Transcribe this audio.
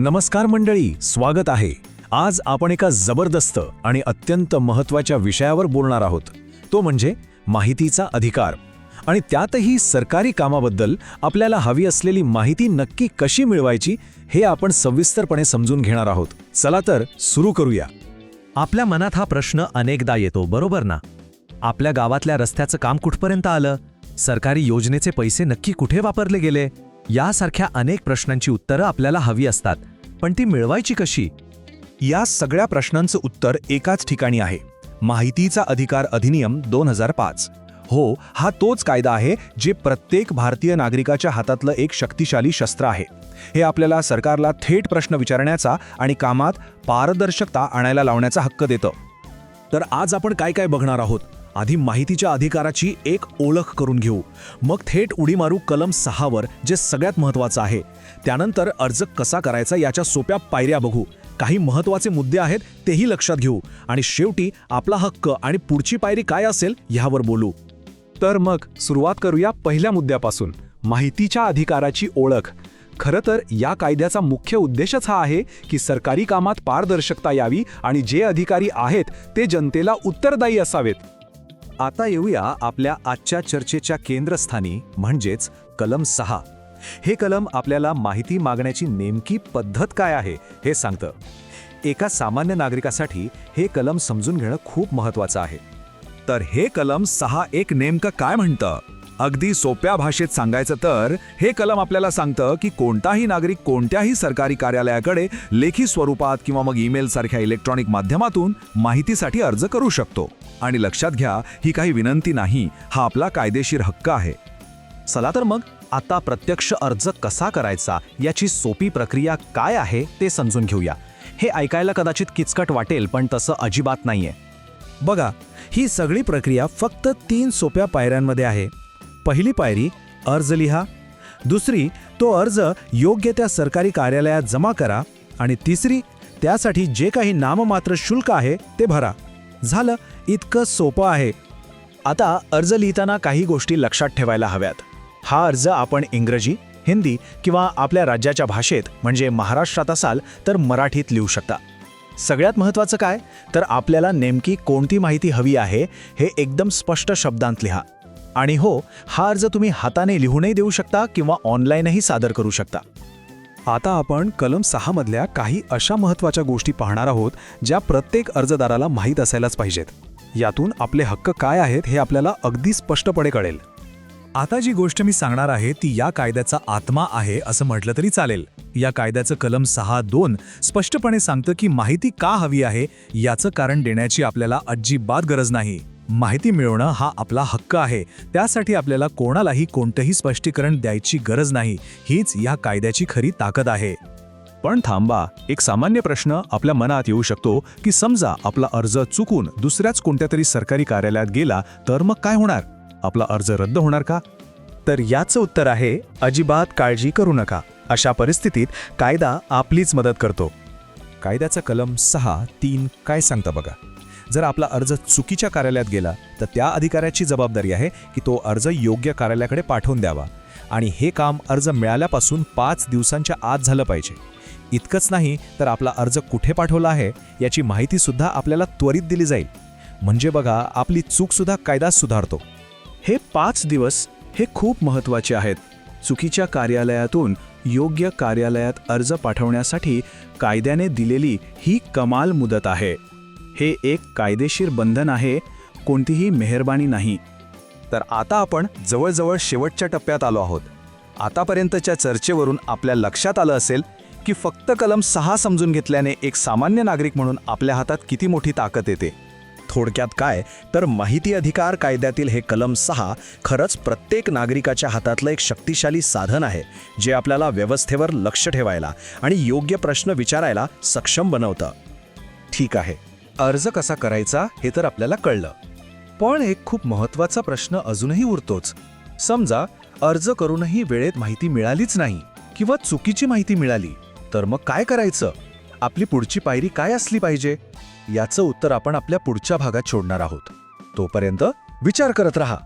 नमस्कार मंडळी स्वागत आहे. आज आपण एका जबरदस्त आणि अत्यंत महत्त्वाच्या विषयावर बोलणार आहोत. तो म्हणजे माहितीचा अधिकार. आणि त्यातही सरकारी कामाबद्दल आपल्याला हवी असलेली माहिती नक्की कशी मिळवायची हे आपण सविस्तरपणे समजून घेणार आहोत. चला तर सुरू करूया. आपल्या मनात हा प्रश्न अनेकदा येतो बरोबर ना? आपल्या गावातल्या रस्त्याचं काम कुठपर्यंत आलं? सरकारी योजनेचे पैसे नक्की कुठे वापरले गेले? यासारख्या अनेक प्रश्नांची उत्तरं आपल्याला हवी असतात. पण ती मिळवायची कशी? या सगळ्या प्रश्नांचं उत्तर एकाच ठिकाणी आहे. माहितीचा अधिकार अधिनियम दोन हजार पाच. हो हा तोच कायदा आहे जे प्रत्येक भारतीय नागरिकाच्या हातातलं एक शक्तिशाली शस्त्र आहे. हे आपल्याला सरकारला थेट प्रश्न विचारण्याचा आणि कामात पारदर्शकता आणायला लावण्याचा हक्क देतं. तर आज आपण काय काय बघणार आहोत? आधी माहितीच्या अधिकाराची एक ओळख करून घेऊ. मग थेट उडी मारू कलम सहावर जे सगळ्यात महत्त्वाचं आहे. त्यानंतर अर्ज कसा करायचा याच्या सोप्या पायऱ्या बघू. काही महत्त्वाचे मुद्दे आहेत तेही लक्षात घेऊ. आणि शेवटी आपला हक्क आणि पुढची पायरी काय असेल ह्यावर बोलू. तर मग सुरुवात करूया पहिल्या मुद्द्यापासून. माहितीच्या अधिकाराची ओळख. खरं तर या कायद्याचा मुख्य उद्देशच हा आहे की सरकारी कामात पारदर्शकता यावी आणि जे अधिकारी आहेत ते जनतेला उत्तरदायी असावेत. आता येऊया आपल्या आजच्या चर्चेच्या केंद्रस्थानी म्हणजेच कलम सहा. हे कलम आपल्याला माहिती मागण्याची नेमकी पद्धत काय आहे हे सांगतं. एका सामान्य नागरिकासाठी हे कलम समजून घेणं खूप महत्त्वाचं आहे. तर हे कलम सहा एक नेमकं काय म्हणतं? अगदी सोप्या भाषेत सांगायचं तर हे कलम आपल्याला सांगतं की कोणताही नागरिक कोणत्याही सरकारी कार्यालयाकडे लेखी स्वरूपात किंवा मग ईमेल सारख्या इलेक्ट्रॉनिक माध्यमातून माहितीसाठी अर्ज करू शकतो. आणि लक्षात घ्या ही काही विनंती नाही हा आपला कायदेशीर हक्क आहे. चला तर मग आता प्रत्यक्ष अर्ज कसा करायचा याची सोपी प्रक्रिया काय आहे ते समजून घेऊया. हे ऐकायला कदाचित किचकट वाटेल पण तसं अजिबात नाहीये. बघा ही सगळी प्रक्रिया फक्त तीन सोप्या पायऱ्यांमध्ये आहे. पहिली पायरी अर्ज लिहा. दुसरी तो अर्ज योग्य त्या सरकारी कार्यालयात जमा करा आणि तिसरी त्यासाठी जे काही नाममात्र शुल्क आहे ते भरा. झालं इतकं सोपं आहे. आता अर्ज लिहिताना काही गोष्टी लक्षात ठेवायला हव्यात. हा अर्ज आपण इंग्रजी हिंदी किंवा आपल्या राज्याच्या भाषेत म्हणजे महाराष्ट्रात असाल तर मराठीत लिहू शकता. सगळ्यात महत्त्वाचं काय? तर आपल्याला नेमकी कोणती माहिती हवी आहे हे एकदम स्पष्ट शब्दांत लिहा. आणि हो हा अर्ज तुम्ही हाताने लिहूनही देऊ शकता किंवा ऑनलाईनही सादर करू शकता. आता आपण कलम सहा मधल्या काही अशा महत्त्वाच्या गोष्टी पाहणार आहोत ज्या प्रत्येक अर्जदाराला माहीत असायलाच पाहिजेत. यातून आपले हक्क काय आहेत हे आपल्याला अगदी स्पष्टपणे कळेल. आता जी गोष्ट मी सांगणार आहे ती या कायद्याचा आत्मा आहे असं म्हटलं तरी चालेल. या कायद्याचं कलम सहा दोन स्पष्टपणे सांगतं की माहिती का हवी आहे याचं कारण देण्याची आपल्याला अजिबात गरज नाही. माहिती मिळवणं हा आपला हक्क आहे. त्यासाठी आपल्याला कोणालाही कोणतंही स्पष्टीकरण द्यायची गरज नाही. हीच या कायद्याची खरी ताकद आहे. पण थांबा एक सामान्य प्रश्न आपल्या मनात येऊ शकतो की समजा आपला अर्ज चुकून दुसऱ्याच कोणत्या तरी सरकारी कार्यालयात गेला तर मग काय होणार? आपला अर्ज रद्द होणार का? तर याचं उत्तर आहे अजिबात काळजी करू नका. अशा परिस्थितीत कायदा आपलीच मदत करतो. कायद्याचा कलम सहा तीन काय सांगतं बघा. जर आपला अर्ज चुकीच्या कार्यालयात गेला तर त्या अधिकाऱ्याची जबाबदारी आहे की तो अर्ज योग्य कार्यालयाकडे पाठवून द्यावा. आणि हे काम अर्ज मिळाल्यापासून पाच दिवसांच्या आत झालं पाहिजे. इतकंच नाही तर आपला अर्ज कुठे पाठवला आहे याची माहितीसुद्धा आपल्याला त्वरित दिली जाईल. म्हणजे बघा आपली चूकसुद्धा कायदा सुधारतो. हे पाच दिवस हे खूप महत्त्वाचे आहेत. चुकीच्या कार्यालयातून योग्य कार्यालयात अर्ज पाठवण्यासाठी कायद्याने दिलेली ही कमाल मुदत आहे. हे एक कायदेशीर बंधन आहे कोणतीही मेहरबानी नाही. तर आता आपण जवळजवळ शेवटच्या टप्प्यात आलो आहोत. आतापर्यंतच्या चर्चेवरून आपल्या लक्षात आलं असेल की फक्त कलम सहा समजून घेतल्याने एक सामान्य नागरिक म्हणून आपल्या हातात किती मोठी ताकद येते? थोडक्यात काय? तर माहिती अधिकार कायद्यातील हे कलम सहा खरंच प्रत्येक नागरिकाच्या हातातलं एक शक्तिशाली साधन आहे जे आपल्याला व्यवस्थेवर लक्ष ठेवायला आणि योग्य प्रश्न विचारायला सक्षम बनवतं. ठीक आहे. अर्ज कसा करायचा हे तर आपल्याला कळलं. पण एक खूप महत्त्वाचा प्रश्न अजूनही उरतोच. समजा अर्ज करूनही वेळेत माहिती मिळालीच नाही किंवा चुकीची माहिती मिळाली तर मग काय करायचं? आपली पुढची पायरी काय असली पाहिजे? याचं उत्तर आपण आपल्या पुढच्या भागात शोधणार आहोत. तोपर्यंत विचार करत रहा.